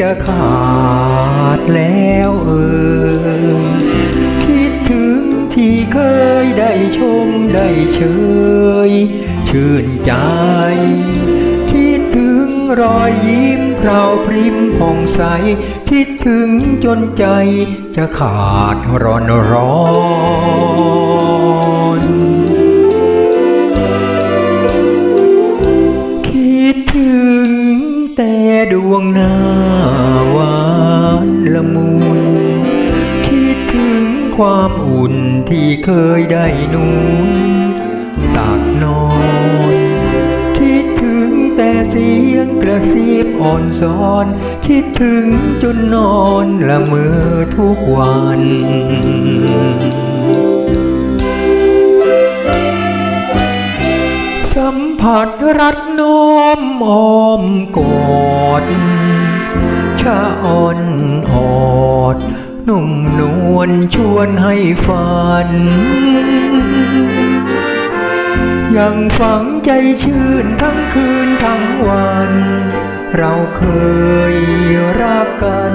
จะขาดแล้วเออ คิดถึงที่เคยได้ชมได้เชยชื่นใจ คิดถึงรอยยิ้มเราวพริมผ่องใส คิดถึงจนใจจะขาดร้อนร้อน งหน้าหวานละมุนคิดถึงความอุ่นที่เคยได้นุ่นตักนอน คิดถึงแต่เสียงกระซิบอ่อนสอน คิดถึงจนนอนละเมอทุกวันสัมผัสรัดน้อ มอ้อมกอดชะอ่อนออด นุ่มนวลชวนให้ฝัน ยังฝังใจชื่นทั้งคืนทั้งวัน เราเคยรักกัน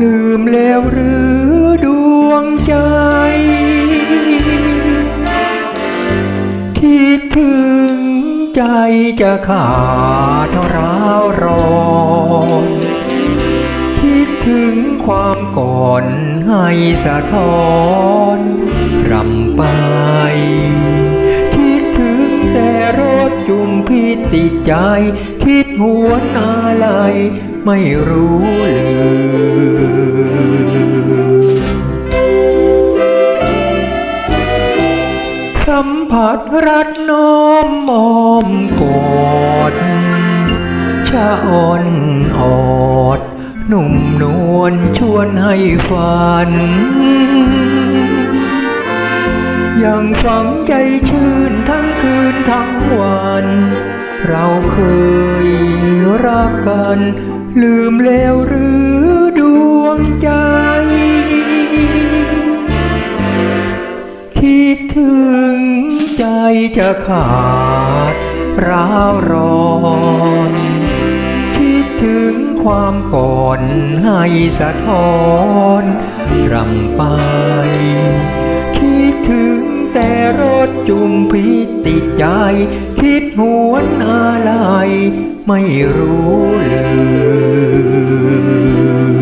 ลืมแล้วหรือดวงใจคิดถึง ใจจะขาดร้าวร้อนคิดถึงความก่อนให้สะท้อนรำไป คิดถึงแต่รถจุมพิษติดใจ คิดหัวนอะไรไม่รู้เลย มผัสรัดน้อมมอมกอดชะอ่อนออด หนุ่มนวลชวนให้ฝัน ยังฝังใจชื่นทั้งคืนทั้งวัน เราเคยรักกัน ลืมแล้วหรือดวงใจ คิดถึง ใจจะขาดร้าวร้อนคิดถึงความก่อนให้สะท้อนรำไป คิดถึงแต่รถจุมพิษติดใจ คิดหวนอะไรไม่รู้เลย